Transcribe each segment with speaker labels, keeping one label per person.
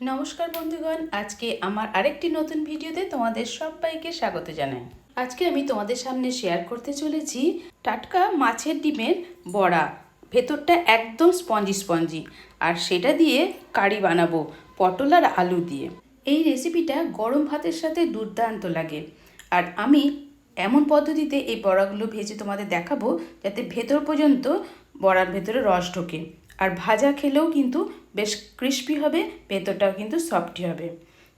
Speaker 1: নমস্কার বন্ধুগণ, আজকে আমার আরেকটি নতুন ভিডিওতে তোমাদের সবাইকে স্বাগত জানাই। আজকে আমি তোমাদের সামনে শেয়ার করতে চলেছি টাটকা মাছের ডিমের বড়া। ভেতরটা একদম স্পঞ্জি স্পঞ্জি আর সেটা দিয়ে কারি বানাবো পটল আর আলু দিয়ে। এই রেসিপিটা গরম ভাতের সাথে দুর্দান্ত লাগে। আর আমি এমন পদ্ধতিতে এই বড়াগুলো ভেজে তোমাদের দেখাবো যাতে ভেতর পর্যন্ত বড়ার ভেতরে রস ঢোকে। আর ভাজা খেলেও কিন্তু বেশ ক্রিস্পি হবে ভেতরটাও কিন্তু সফটই হবে।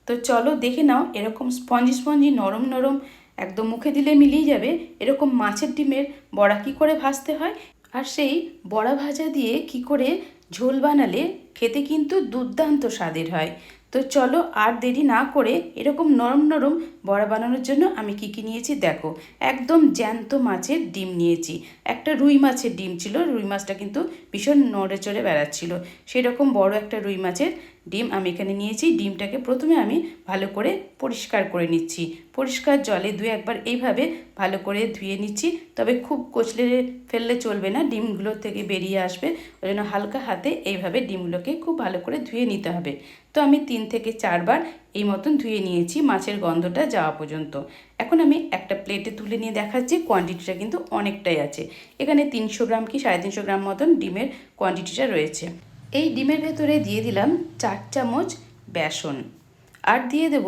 Speaker 1: তো চলো দেখে নাও, এরকম স্পঞ্জি স্পঞ্জি নরম নরম, একদম মুখে দিলে মিলিয়ে যাবে, এরকম মাছের ডিমের বড়া কি করে ভাজতে হয়? আর সেই বড়া ভাজা দিয়ে কি করে ঝোল বানালে খেতে কিন্তু দুর্দান্ত স্বাদের হয়। তো চলো আর দেরি না করে এরকম নরম নরম বড়া বানানোর জন্য আমি কি কি নিয়েছি দেখো। একদম জ্যান্ত মাছের ডিম নিয়েছি। একটা রুই মাছের ডিম ছিল, রুই মাছটা কিন্তু ভীষণ নড়ে চড়ে বেড়াচ্ছিল। সেরকম বড় একটা রুই মাছের ডিম আমি এখানে নিয়েছি। ডিমটাকে প্রথমে আমি ভালো করে পরিষ্কার করে নিচ্ছি। পরিষ্কার জলে দু একবার এইভাবে ভালো করে ধুয়ে নিচ্ছি। তবে খুব কচলে ফেললে চলবে না, ডিমগুলো থেকে বেরিয়ে আসবে। ওই জন্য হালকা হাতে এইভাবে ডিমগুলোকে খুব ভালো করে ধুয়ে নিতে হবে। তো আমি তিন থেকে চারবার এই মতন ধুয়ে নিয়েছি মাছের গন্ধটা যাওয়া পর্যন্ত। এখন আমি একটা প্লেটে তুলে নিয়ে দেখাচ্ছি কোয়ান্টিটিটা কিন্তু অনেকটাই আছে। এখানে তিনশো গ্রাম কি সাড়ে তিনশো গ্রাম মতন ডিমের কোয়ান্টিটিটা রয়েছে। এই ডিমের ভেতরে দিয়ে দিলাম চার চামচ বেসন। আর দিয়ে দেব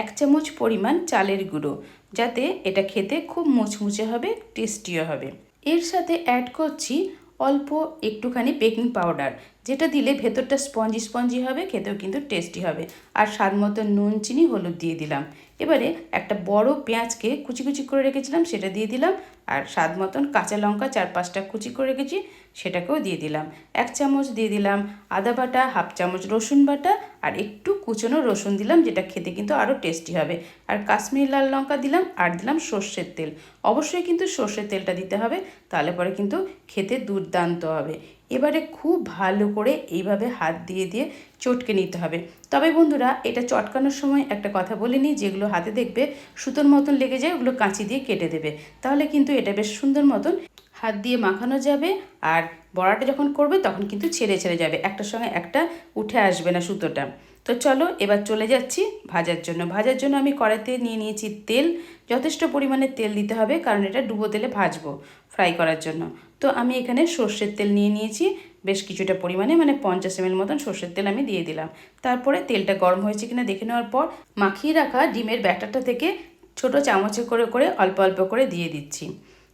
Speaker 1: এক চামচ পরিমাণ চালের গুঁড়ো, যাতে এটা খেতে খুব মুচমুচে হবে, টেস্টিও হবে। এর সাথে অ্যাড করছি অল্প একটুখানি বেকিং পাউডার যেটা দিলে ভেতরটা স্পঞ্জি স্পঞ্জি হবে, খেতেও কিন্তু টেস্টি হবে। আর স্বাদ মতো নুন, চিনি, হলুদ দিয়ে দিলাম। এবারে একটা বড় পেঁয়াজকে কুচি কুচি করে রেখেছিলাম, সেটা দিয়ে দিলাম। আর স্বাদ মতন কাঁচা লঙ্কা চার পাঁচটা কুচি করে রেখেছি, সেটাকেও দিয়ে দিলাম। এক চামচ দিয়ে দিলাম আদা বাটা, হাফ চামচ রসুন বাটা, আর একটু কুচনো রসুন দিলাম, যেটা খেতে কিন্তু আরও টেস্টি হবে। আর কাশ্মীরি লাল লঙ্কা দিলাম, আর দিলাম সর্ষের তেল। অবশ্যই কিন্তু সর্ষের তেলটা দিতে হবে, তাহলে পরে কিন্তু খেতে দুর্দান্ত হবে। এবারে খুব ভালো করে এইভাবে হাত দিয়ে দিয়ে চটকে নিতে হবে। তবে বন্ধুরা, এটা চটকানোর সময় একটা কথা বলে নিই, যেগুলো হাতে দেখবে সুতোর মতন লেগে যায়, ওগুলো কাঁচি দিয়ে কেটে দেবে। তাহলে কিন্তু এটা বেশ সুন্দর মতন হাত দিয়ে মাখানো যাবে আর বড়াটা যখন করবে, তখন কিন্তু ছেড়ে ছেড়ে যাবে। একটার সঙ্গে একটা উঠে আসবে না সুতোটা। তো চলো, এবার চলে যাচ্ছি ভাজার জন্য। ভাজার জন্য আমি কড়াইতে নিয়ে নিয়েছি তেল। যথেষ্ট পরিমাণে তেল দিতে হবে, কারণ এটা ডুবো তেলে ভাজবো। ফ্রাই করার জন্য। তো আমি এখানে সর্ষের তেল নিয়ে নিয়েছি। বেশ কিছুটা পরিমাণে মানে পঞ্চাশ এম মতন সর্ষের তেল আমি দিয়ে দিলাম। তারপরে তেলটা গরম হয়েছে কিনা দেখে নেওয়ার পর মাখিয়ে রাখা ডিমের ব্যাটারটা থেকে ছোট চামচে করে করে অল্প অল্প করে দিয়ে দিচ্ছি।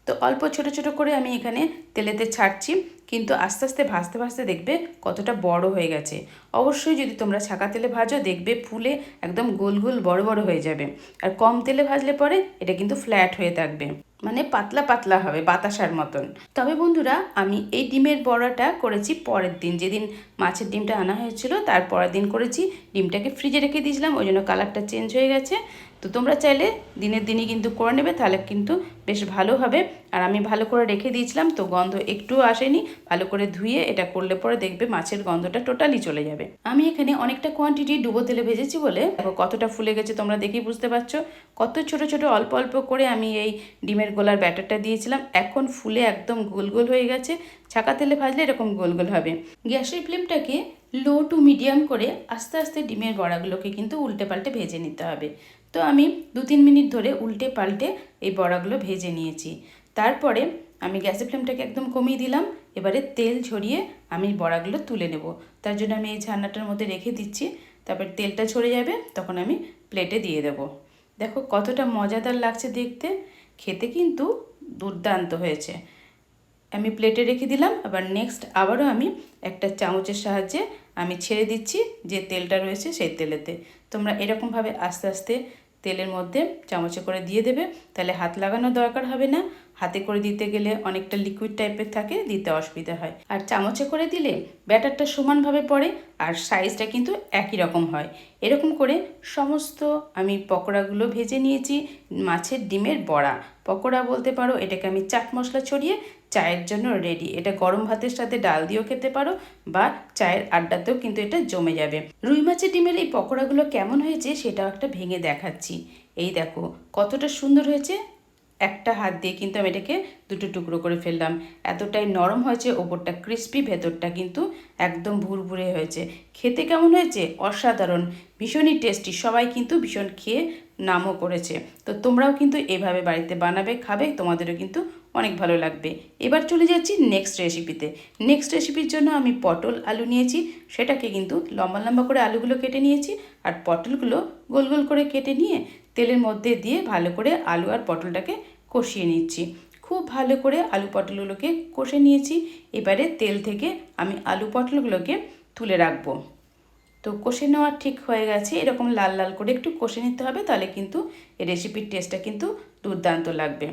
Speaker 1: তো অল্প ছোট ছোট করে আমি এখানে তেলেতে ছাড়ছি। কিন্তু আস্তে আস্তে ভাজতে ভাজতে দেখবে কতটা বড় হয়ে গেছে। অবশ্যই যদি তোমরা ছাকা তেলে ভাজো, দেখবে ফুলে একদম গোল গোল বড় বড় হয়ে যাবে। আর কম তেলে ভাজলে পরে এটা কিন্তু ফ্ল্যাট হয়ে থাকবে। মানে পাতলা পাতলা হবে বাতাসার মতন। তবে বন্ধুরা, আমি এই ডিমের বড়াটা করেছি পরের দিন। যেদিন মাছের ডিমটা আনা হয়েছিল, তার পরের দিন করেছি। ডিমটাকে ফ্রিজে রেখে দিয়েছিলাম, ওই জন্য কালারটা চেঞ্জ হয়ে গেছে। তো তোমরা চাইলে দিনের দিনই কিন্তু করে নেবে, তাহলে কিন্তু বেশ ভালো হবে। আর আমি ভালো করে রেখে দিয়েছিলাম, তো গন্ধ একটুও আসেনি। ভালো করে ধুয়ে এটা করলে পরে দেখবে মাছের গন্ধটা টোটালি চলে যাবে। আমি এখানে অনেকটা কোয়ান্টিটি ডুবো তেলে ভেজেছি বলে, দেখো কতটা ফুলে গেছে তোমরা দেখেই বুঝতে পারছ। কত ছোট ছোট অল্প অল্প করে আমি এই ডিমের গোলার ব্যাটারটা দিয়েছিলাম, এখন ফুলে একদম গোল গোল হয়ে গেছে। ছাকা তেলে ভাজলে এরকম গোল গোল হবে। গ্যাসের ফ্লেমটাকে লো টু মিডিয়াম করে আস্তে আস্তে ডিমের বড়াগুলোকে কিন্তু উল্টে পাল্টে ভেজে নিতে হবে। তো আমি দু তিন মিনিট ধরে উল্টে পাল্টে এই বড়াগুলো ভেজে নিয়েছি। তারপরে আমি গ্যাসের ফ্লেমটাকে একদম কমিয়ে দিলাম। এবারে তেল ঝরিয়ে আমি বড়াগুলো তুলে নেব। তার জন্য আমি এই ছান্নাটার মধ্যে রেখে দিচ্ছি। তারপর তেলটা ঝরে যাবে, তখন আমি প্লেটে দিয়ে দেবো। দেখো কতটা মজাদার লাগছে দেখতে। খেতে কিন্তু দুর্দান্ত হয়েছে। আমি প্লেটে রেখে দিলাম, আবার নেক্সট আবারও আমি একটা চামচের সাহায্যে আমি ছেড়ে দিচ্ছি যে তেলটা রয়েছে সেই তেলেতে। তোমরা এরকমভাবে আস্তে আস্তে তেলের মধ্যে চামচে করে দিয়ে দেবে। তাহলে হাত লাগানোর দরকার হবে না। হাতে করে দিতে গেলে অনেকটা লিকুইড টাইপের থাকে, দিতে অসুবিধা হয়। আর চামচে করে দিলে ব্যাটারটা সমানভাবে পড়ে আর সাইজটা কিন্তু একই রকম হয়। এরকম করে সমস্ত আমি পকোড়াগুলো ভেজে নিয়েছি মাছের ডিমের বড়া। পকোড়া বলতে পারো, এটাকে আমি চাট মশলা ছড়িয়ে চায়ের জন্য রেডি এটা গরম ভাতের সাথে ডাল দিয়েও খেতে পারো বা চায়ের আড্ডাতেও কিন্তু এটা জমে যাবে। রুই মাছের ডিমের এই পকোড়াগুলো কেমন হয়েছে সেটাও একটা ভেঙে দেখাচ্ছি। এই দেখো, কতটা সুন্দর হয়েছে। একটা হাত দিয়ে কিন্তু আমি এটাকে দুটো টুকরো করে ফেললাম। এতটাই নরম হয়েছে, ওপরটা ক্রিস্পি ভেতরটা কিন্তু একদম ভুরভুরে হয়েছে। খেতে কেমন হয়েছে? অসাধারণ। ভীষণই টেস্টি সবাই কিন্তু ভীষণ খেয়ে নামও করেছে। তো তোমরাও কিন্তু এভাবে বাড়িতে বানাবে, খাবে, তোমাদেরও কিন্তু অনেক ভালো লাগবে। এবার চলে যাচ্ছি নেক্সট রেসিপিতে নেক্সট রেসিপির জন্য আমি পটল আলু নিয়েছি। সেটাকে কিন্তু লম্বা লম্বা করে আলুগুলো কেটে নিয়েছি। আর পটলগুলো গোল গোল করে কেটে নিয়ে তেলের মধ্যে দিয়ে ভালো করে আলু আর পটলটাকে কষিয়ে নিচ্ছি। খুব ভালো করে আলু পটলগুলোকে কষে নিয়েছি। এবারে তেল থেকে আমি আলু পটলগুলোকে তুলে রাখব। তো কষে নেওয়া ঠিক হয়ে গেছে। এরকম লাল লাল করে একটু কষে নিতে হবে, তাহলে কিন্তু এই রেসিপির টেস্টটা কিন্তু দুর্দান্ত লাগবে।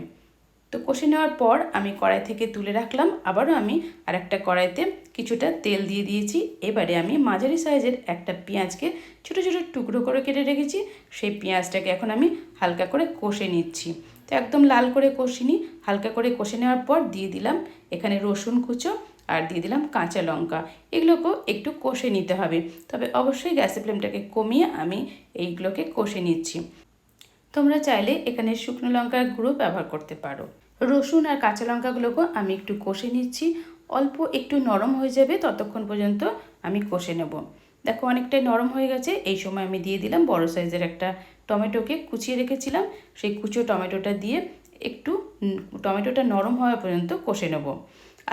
Speaker 1: তো কষে নেওয়ার পর আমি কড়াই থেকে তুলে রাখলাম। আবারও আমি আর একটা কড়াইতে কিছুটা তেল দিয়ে দিয়েছি। এবারে আমি মাঝারি সাইজের একটা পেঁয়াজকে ছোটো ছোটো টুকরো করে কেটে রেখেছি। সেই পেঁয়াজটাকে এখন আমি হালকা করে কষে নিচ্ছি। তো একদম লাল করে কষিনি, হালকা করে কষে নেওয়ার পর দিয়ে দিলাম এখানে রসুন কুচো আর দিয়ে দিলাম কাঁচা লঙ্কা। এগুলোকেও একটু কষে নিতে হবে। তবে অবশ্যই গ্যাসের ফ্লেমটাকে কমিয়ে আমি এইগুলোকে কষে নিচ্ছি। তোমরা চাইলে এখানে শুকনো লঙ্কার গুঁড়ো ব্যবহার করতে পারো। রসুন আর কাঁচা লঙ্কাগুলোকেও আমি একটু কষে নিচ্ছি। অল্প একটু নরম হয়ে যাবে, ততক্ষণ পর্যন্ত আমি কষে নেব। দেখো অনেকটাই নরম হয়ে গেছে, এই সময় আমি দিয়ে দিলাম, বড় সাইজের একটা টমেটোকে কুচিয়ে রেখেছিলাম। সেই কুচো টমেটোটা দিয়ে একটু টমেটোটা নরম হওয়া পর্যন্ত কষে নেব।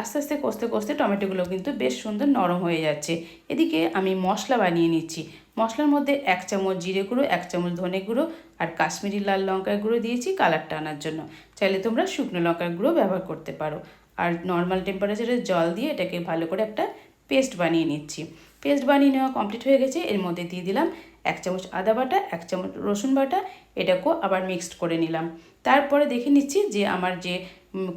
Speaker 1: আস্তে আস্তে কষতে কষতে টমেটোগুলো কিন্তু বেশ সুন্দর নরম হয়ে যাচ্ছে। এদিকে আমি মশলা বানিয়ে নিচ্ছি। মশলার মধ্যে এক চামচ জিরে গুঁড়ো, এক চামচ ধনে গুঁড়ো আর কাশ্মীরি লাল লঙ্কার গুঁড়ো দিয়েছি কালারটা আনার জন্য। চাইলে তোমরা শুকনো লঙ্কার গুঁড়ো ব্যবহার করতে পারো। আর নর্মাল টেম্পারেচারে জল দিয়ে এটাকে ভালো করে একটা পেস্ট বানিয়ে নিচ্ছি। পেস্ট বানিয়ে নেওয়া কমপ্লিট হয়ে গেছে, এর মধ্যে দিয়ে দিলাম এক চামচ আদা বাটা, এক চামচ রসুন বাটা, এটাকেও আবার মিক্সড করে নিলাম। তারপরে দেখে নিচ্ছি যে আমার যে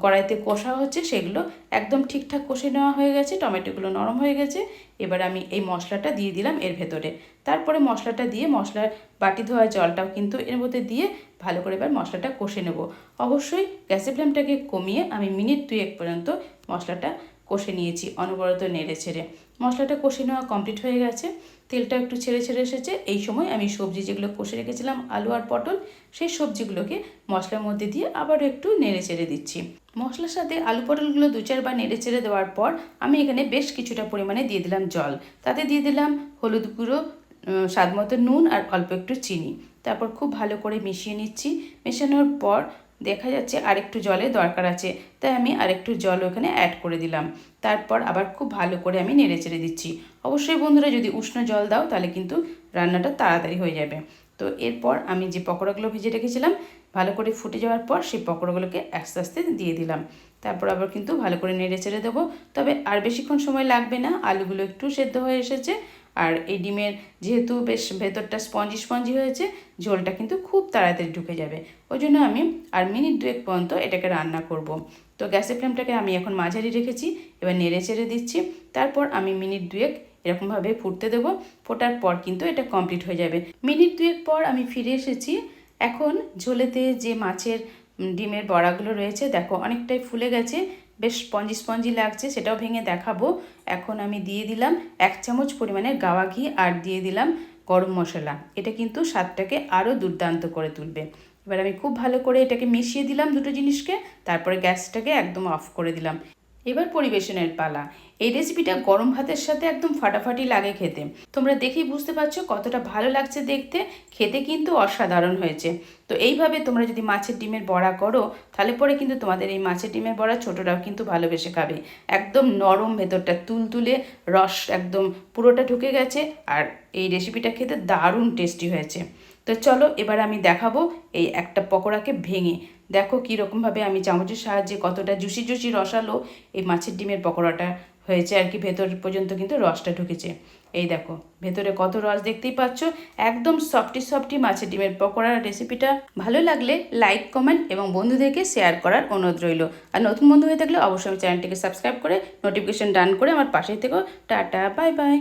Speaker 1: কড়াইতে কষা হচ্ছে সেগুলো একদম ঠিকঠাক কষে নেওয়া হয়ে গেছে, টমেটোগুলো নরম হয়ে গেছে। এবার আমি এই মশলাটা দিয়ে দিলাম এর ভেতরে। তারপরে মশলাটা দিয়ে মশলার বাটি ধোয়া জলটাও কিন্তু এর মধ্যে দিয়ে ভালো করে এবার মশলাটা কষে নেব। অবশ্যই গ্যাসের ফ্লেমটাকে কমিয়ে আমি মিনিট দুয়েক পর্যন্ত মশলাটা কষে নিয়েছি অনবরত নেড়ে ছেড়ে। মশলাটা কষে নেওয়া কমপ্লিট হয়ে গেছে। তেলটা একটু ছেড়ে ছেড়ে এসেছে। এই সময় আমি সবজি যেগুলো কষে রেখেছিলাম, আলু আর পটল, সেই সবজিগুলোকে মশলার মধ্যে দিয়ে আবারও একটু নেড়ে চেড়ে দিচ্ছি। মশলার সাথে আলু পটলগুলো দু চারবার নেড়ে চেড়ে দেওয়ার পর আমি এখানে বেশ কিছুটা পরিমাণে দিয়ে দিলাম জল। তাতে দিয়ে দিলাম হলুদ গুঁড়ো স্বাদ মতো নুন আর অল্প একটু চিনি। তারপর খুব ভালো করে মিশিয়ে নিচ্ছি। মেশানোর পর দেখা যাচ্ছে আরেকটু জলের দরকার আছে। তাই আমি আরেকটু জল ওখানে অ্যাড করে দিলাম। তারপর আবার খুব ভালো করে আমি নেড়ে চেড়ে দিচ্ছি। অবশ্যই বন্ধুরা যদি উষ্ণ জল দাও তাহলে কিন্তু রান্নাটা তাড়াতাড়ি হয়ে যাবে। তো এরপর আমি যে পকোড়াগুলো ভেজে রেখেছিলাম, ভালো করে ফুটে যাওয়ার পর সেই পকোড়াগুলোকে আস্তে আস্তে দিয়ে দিলাম। তারপর আবার কিন্তু ভালো করে নেড়ে চেড়ে দেবো। তবে আর বেশিক্ষণ সময় লাগবে না, আলুগুলো একটু সেদ্ধ হয়ে এসেছে। আর এই ডিমের যেহেতু বেশ ভেতরটা স্পঞ্জি স্পঞ্জি হয়েছে, ঝোলটা কিন্তু খুব তাড়াতাড়ি ঢুকে যাবে। ওই জন্য আমি আর মিনিট দুয়েক পর্যন্ত এটাকে রান্না করব। তো গ্যাসের ফ্লেমটাকে আমি এখন মাঝারি রেখেছি, এবার নেড়ে চেড়ে দিচ্ছি। তারপর আমি মিনিট দুয়েক এরকমভাবে ফুটতে দেবো, ফোটার পর কিন্তু এটা কমপ্লিট হয়ে যাবে। মিনিট দুয়েক পর আমি ফিরে এসেছি। এখন ঝোলেতে যে মাছের ডিমের বড়াগুলো রয়েছে, দেখো অনেকটাই ফুলে গেছে। বেশ স্পঞ্জি স্পঞ্জি লাগছে, সেটাও ভেঙে দেখাবো। এখন আমি দিয়ে দিলাম এক চামচ পরিমাণে গাওয়া ঘি আর দিয়ে দিলাম গরম মশলা। এটা কিন্তু স্বাদটাকে আরও দুর্দান্ত করে তুলবে। এবার আমি খুব ভালো করে এটাকে মিশিয়ে দিলাম দুটো জিনিসকে, তারপরে গ্যাসটাকে একদম অফ করে দিলাম। এবার পরিবেশনের পালা। এই রেসিপিটা গরম ভাতের সাথে একদম ফাটাফাটি লাগে খেতে। তোমরা দেখেই বুঝতে পারছ কতটা ভালো লাগছে দেখতে, খেতে কিন্তু অসাধারণ হয়েছে। তো এইভাবে তোমরা যদি মাছের ডিমের বড়া করো, তাহলে পরে কিন্তু তোমাদের এই মাছের ডিমের বড়া ছোটরাও কিন্তু ভালোবেসে খাবে। একদম নরম ভেতরটা তুলতুলে রস একদম পুরোটা ঢুকে গেছে আর এই রেসিপিটা খেতে দারুণ টেস্টি হয়েছে। তো চলো এবার আমি দেখাবো এই একটা পকোড়াকে ভেঙে। দেখো কীরকমভাবে আমি চামচের সাহায্যে কতটা জুসি জুসি রসালো এই মাছের ডিমের পকোড়াটা হয়েছে আর কি, ভেতর পর্যন্ত কিন্তু রসটা ঢুকেছে। এই দেখো, ভেতরে কত রস দেখতেই পাচ্ছ, একদম সফটি সফটি মাছের ডিমের পকোড়ার রেসিপিটা। ভালো লাগলে লাইক, কমেন্ট এবং বন্ধুদেরকে শেয়ার করার অনুরোধ রইল। আর নতুন বন্ধু হয়ে থাকলে অবশ্যই চ্যানেলটিকে সাবস্ক্রাইব করে নোটিফিকেশন ডান করে আমার পাশেই থেকো। Tata, bye bye.